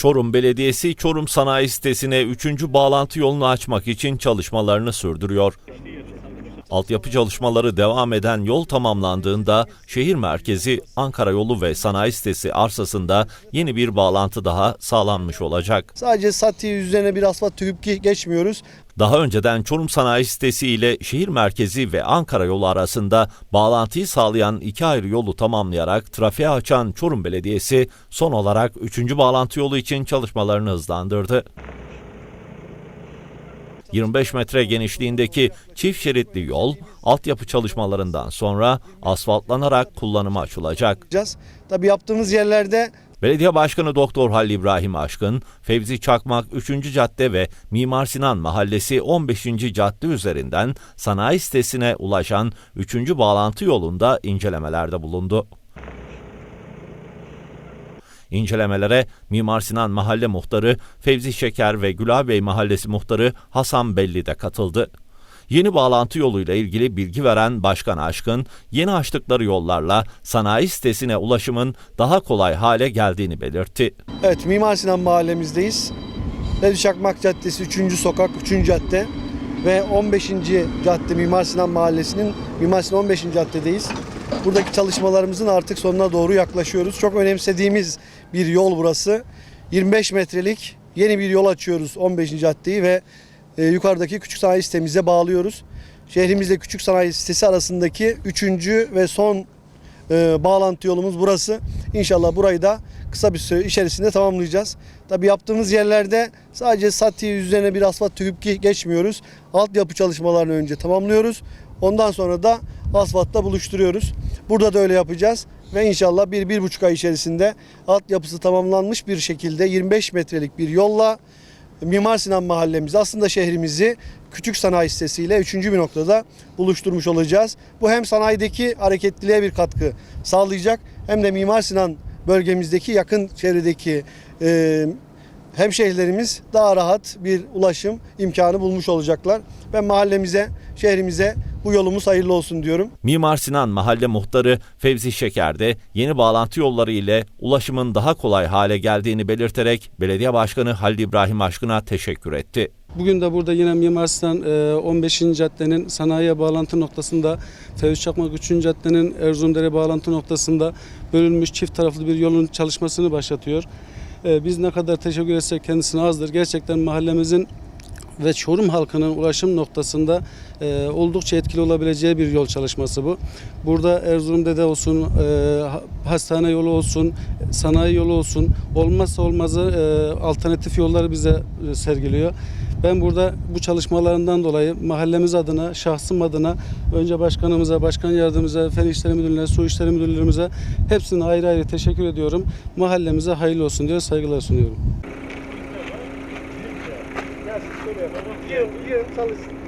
Çorum Belediyesi Çorum Sanayi Sitesi'ne 3. bağlantı yolunu açmak için çalışmalarını sürdürüyor. Altyapı çalışmaları devam eden yol tamamlandığında şehir merkezi Ankara yolu ve sanayi sitesi arsasında yeni bir bağlantı daha sağlanmış olacak. Sadece sati üzerine bir asfalt tüküp ge- geçmiyoruz. Daha önceden Çorum Sanayi Sitesi ile şehir merkezi ve Ankara yolu arasında bağlantıyı sağlayan iki ayrı yolu tamamlayarak trafiğe açan Çorum Belediyesi son olarak 3. bağlantı yolu için çalışmalarını hızlandırdı. 25 metre genişliğindeki çift şeritli yol altyapı çalışmalarından sonra asfaltlanarak kullanıma açılacak. Tabii yaptığımız yerlerde Belediye Başkanı Doktor Halil İbrahim Aşkın, Fevzi Çakmak 3. Cadde ve Mimar Sinan Mahallesi 15. Cadde üzerinden sanayi sitesine ulaşan 3. bağlantı yolunda incelemelerde bulundu. İncelemelere Mimar Sinan Mahalle Muhtarı Fevzi Şeker ve Gülabey Mahallesi Muhtarı Hasan Belli de katıldı. Yeni bağlantı yoluyla ilgili bilgi veren Başkan Aşkın, yeni açtıkları yollarla sanayi sitesine ulaşımın daha kolay hale geldiğini belirtti. evet Mimar Sinan mahallemizdeyiz. Fevzi Çakmak Caddesi 3. sokak 3. cadde ve 15. cadde Mimar Sinan Mahallesi'nin Mimar Sinan 15. caddedeyiz. Buradaki çalışmalarımızın artık sonuna doğru yaklaşıyoruz. Çok önemsediğimiz bir yol burası. 25 metrelik yeni bir yol açıyoruz 15. caddeyi ve e, yukarıdaki küçük sanayi sitemize bağlıyoruz. Şehrimizle küçük sanayi sitesi arasındaki üçüncü ve son e, bağlantı yolumuz burası. İnşallah burayı da kısa bir süre içerisinde tamamlayacağız. Tabi yaptığımız yerlerde sadece sati üzerine bir asfalt tüküp ge- geçmiyoruz. Altyapı çalışmalarını önce tamamlıyoruz. Ondan sonra da asfaltla buluşturuyoruz. Burada da öyle yapacağız. Ve inşallah bir, bir buçuk ay içerisinde altyapısı tamamlanmış bir şekilde 25 metrelik bir yolla Mimar Sinan mahallemizi aslında şehrimizi küçük sanayi sitesiyle üçüncü bir noktada buluşturmuş olacağız. Bu hem sanayideki hareketliliğe bir katkı sağlayacak hem de Mimar Sinan bölgemizdeki yakın çevredeki e, hemşehrilerimiz daha rahat bir ulaşım imkanı bulmuş olacaklar. Ben mahallemize, şehrimize bu yolumuz hayırlı olsun diyorum. Mimar Sinan Mahalle Muhtarı Fevzi Şeker de yeni bağlantı yolları ile ulaşımın daha kolay hale geldiğini belirterek Belediye Başkanı Halil İbrahim Aşkın'a teşekkür etti. Bugün de burada yine Mimar Sinan e, 15. caddenin sanayiye bağlantı noktasında, Fevzi Çakmak 3. caddenin Erzurumdere bağlantı noktasında bölünmüş çift taraflı bir yolun çalışmasını başlatıyor. E, Biz ne kadar teşekkür etsek kendisine azdır. Gerçekten mahallemizin ve Çorum halkının ulaşım noktasında e, oldukça etkili olabileceği bir yol çalışması bu. Burada Erzurum'da da olsun, e, ha- hastane yolu olsun, sanayi yolu olsun, olmazsa olmazı e, alternatif yolları bize e, sergiliyor. Ben burada bu çalışmalarından dolayı mahallemiz adına, şahsım adına önce başkanımıza, başkan yardımcımıza, fen işleri müdürlüğüne, su işleri müdürlüğümüze hepsine ayrı ayrı teşekkür ediyorum. Mahallemize hayırlı olsun diyor, saygılar sunuyorum. Yığın, yığın çalışsın.